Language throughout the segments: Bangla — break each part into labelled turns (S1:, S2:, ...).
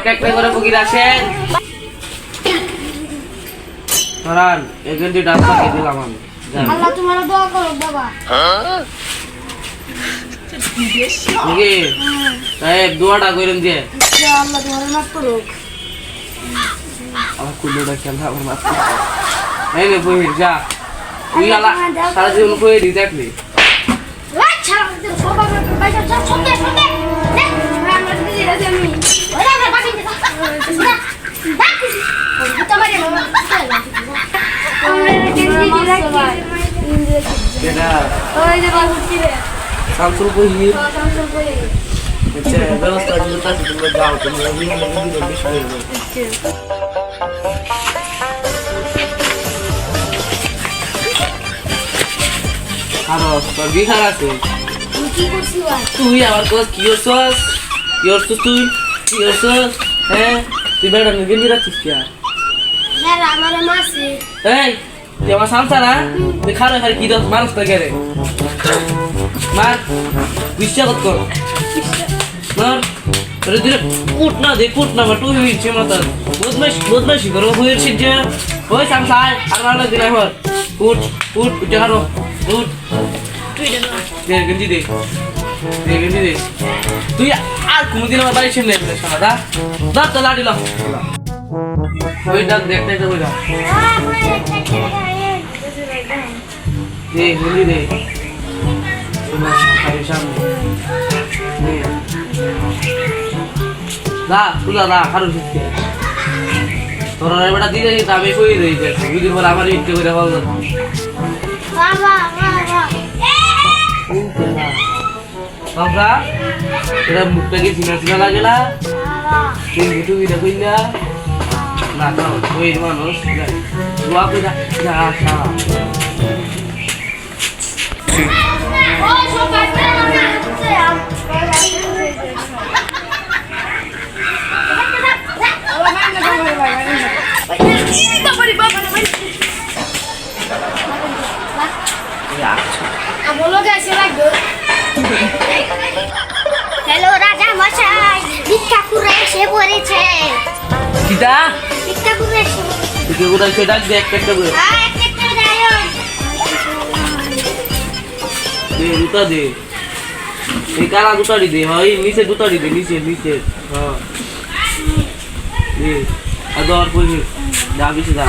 S1: একটা একটা করে ফকির আসেন ধরান এখান দিয়ে ডাক্তার কে দিলাম আমি। যান।
S2: আল্লাহ তোমার দোয়া করো বাবা।
S1: ফকির সাহেব দোয়াটা করেন দিয়ে
S2: আল্লাহ তোমার মাফ করো।
S1: আমার কুলোটা খেলা আমার মাথা এই নে বহির যা। তুই আলা সারা জীবন
S2: আচ্ছা বাইরে দে দে
S1: শামসুল বহির
S2: শামসুল কই
S1: আচ্ছা ব্যবস্থা আছে তাতে তোমরা যাও তোমরা বিভিন্ন বিভিন্ন বিষয় আরও তোর বিহার আছে?
S2: তুমি কি করছিস? ভাই
S1: তুই আমার কোস কি করছস? কি করছস তুই কি করছস হ্যাঁ তুই বেড়া নিয়ে গেলি রাখছিস কি আর এই তুই আমার সামসা না তুই খারে খারে কি দোস মানুষ তো গেরে মার বিশ্বাস কর মার তোর দিলে পুট না দে পুট না বাটু হইছে মত বদমাশ বদমাশি করো হইছে যে ওই সামসা আর মারলে দিলে হর পুট পুট উঠে হারো পুট
S2: তুই দেন
S1: দে গঞ্জি দে দে গঞ্জি দে তুই আর কোনদিন আমার বাড়ির সামনে শালা দা। দা তো লাড়ি ওই ডাক দেখ দেখ ওই দে গঞ্জি দে। তুলা দা। কারও শিখতে তোর এবারটা দিয়ে আমি কই রই যে দুদিন পর আমার ইচ্ছে করে বল
S2: বাবা বাবা
S1: বাবা এটা মুখটা কি চিনা চিনা লাগে না তুই ভিটু ভিটা কইলা না তো ওই মানুষ দোয়া কইরা যা আসা
S2: ওই সব বাইরে
S1: কিটা
S2: ভিক্ষা করে
S1: তুই কোথায়? সেটা দে একটা একটা করে।
S2: আয় একটা দাঁড়াও
S1: দে দুটা দে। এই কালা দুটারি দে? হয় নিচে দুটারি দে নিচে নিচে। হ্যাঁ। দে আর দর কই যা বিছে যা।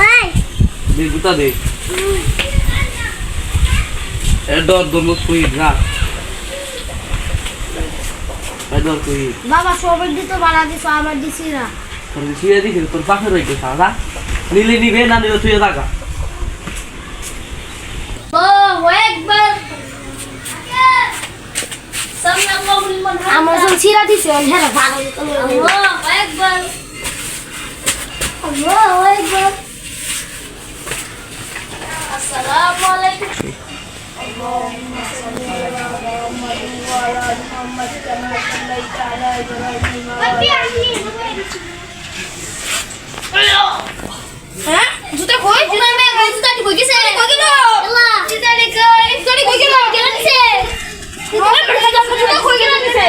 S1: দে দুটা দে। এ দর দর মুখ কই যা। এ কই।
S2: বাবা সবার দিতে বাড়া দিছো আমার দিছি না।
S1: তোর শুয়ে দিছি তোর পাশে রইতে সাদা নিলে নিবে না নিলে তুই থাকা
S2: ও একবার আমার সব ছিড়া দিছে হ্যাঁ ভালো একবার আল্লাহু আকবার আসসালামু আলাইকুম اللهم صل على محمد وعلى ال محمد كما صليت على ابراهيم হ্যাঁ? জুতা কই? জুতা মে কই? জুতা কই গেছে? কই গেল? আল্লাহ জুতা রে কই? জুতা কই গেল? গেল? জুতা কই গেল? দিছে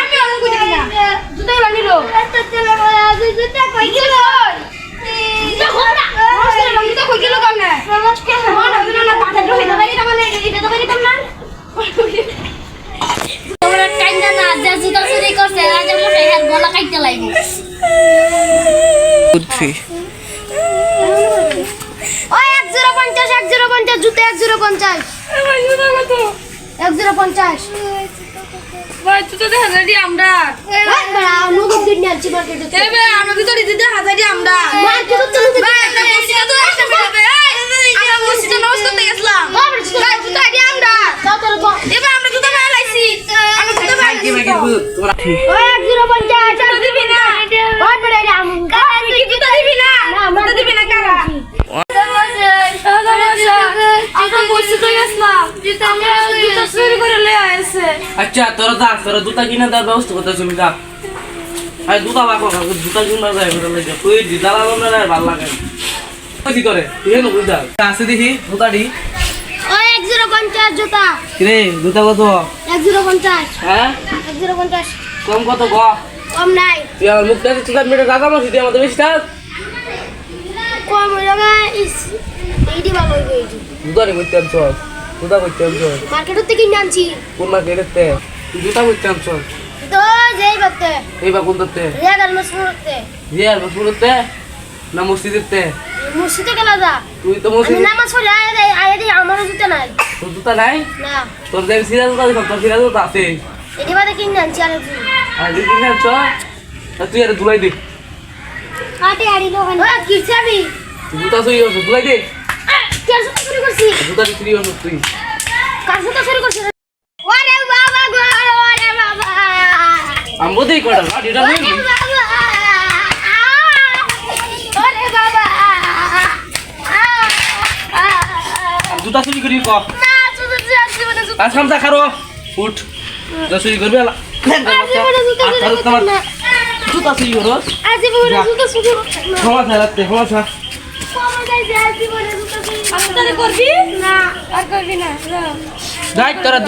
S2: আমি আর কই দিনা জুতা বানি জুতা কই গেল জুতো এক জিরো পঞ্চাশ। এক জিরো পঞ্চাশ।
S3: ভাই তুই তো দেখা। আমরা আমরা। তো দিদি হাজার আমরা দিবি না। দিবি না? না কারা গেছিলাম জুতো আমরা জুতো চুরি করে লয়ে আসছে
S1: আচ্ছা তোরা যা তোরা জুতা কিনে দেওয়ার ব্যবস্থা করতে তুমি যা আরে জুতা বাকো জুতা কিনবা যায় বেটা লাগে তুই দিদালা না না ভালো লাগে। কি করে? তুই হেন বুঝা। আছে দেখি জুতাটি
S2: ওই এক জিরো পঞ্চাশ জুতা।
S1: কিরে জুতা কত?
S2: এক জিরো পঞ্চাশ।
S1: হ্যাঁ?
S2: এক জিরো পঞ্চাশ।
S1: কম কত গ
S2: কম নাই।
S1: তুই আমার মুখ দেখে তুই মেয়েটা দাদা মাসি তুই আমাদের বেশি থাক
S2: কম ইস। এইটি ভালো হইবে এইটি।
S1: দুধারি করতে আনছ? দুধা করতে আনছ?
S2: মার্কেটের থেকে কিনে আনছি।
S1: কোন জুতা আনছ?
S2: তো যেই বাতে
S1: এই বা কোন
S2: গেলা
S1: যা? তুই তো
S2: আমি নামাজ পড়ে আয়া দেই আয়া দেই আমারও জুতা নাই।
S1: তোর জুতা নাই?
S2: না।
S1: তোর যে সিরাজ জুতা দিলাম তোর সিরাজ জুতা আছে।
S2: এটি বাদে কিনে আনছি আর একটু।
S1: আর যদি কিনে আনছ? তুই আর ধুলাই দে।
S2: আটে আড়ি
S1: জুতা ধুলাই দে।
S2: জুতা
S1: জুতা চুরি করছ তুই।
S2: কার জুতা চুরি করছি ওরে বাবা গো ওরে বাবা।
S1: আমি বোধই কটা না এটা নই
S2: ওরে বাবা।
S1: জুতা চুরি করি ক।
S2: না জুতা চুরি আসছে জুতা
S1: আর খারো উঠ। জুতা চুরি করবি আলা
S2: জুতা চুরি
S1: জুতা চুরি করো। ক্ষমা ছাড়াতে ক্ষমা
S2: যাইছে
S3: করবি?
S2: না। আর করবি না
S1: যাই তোরা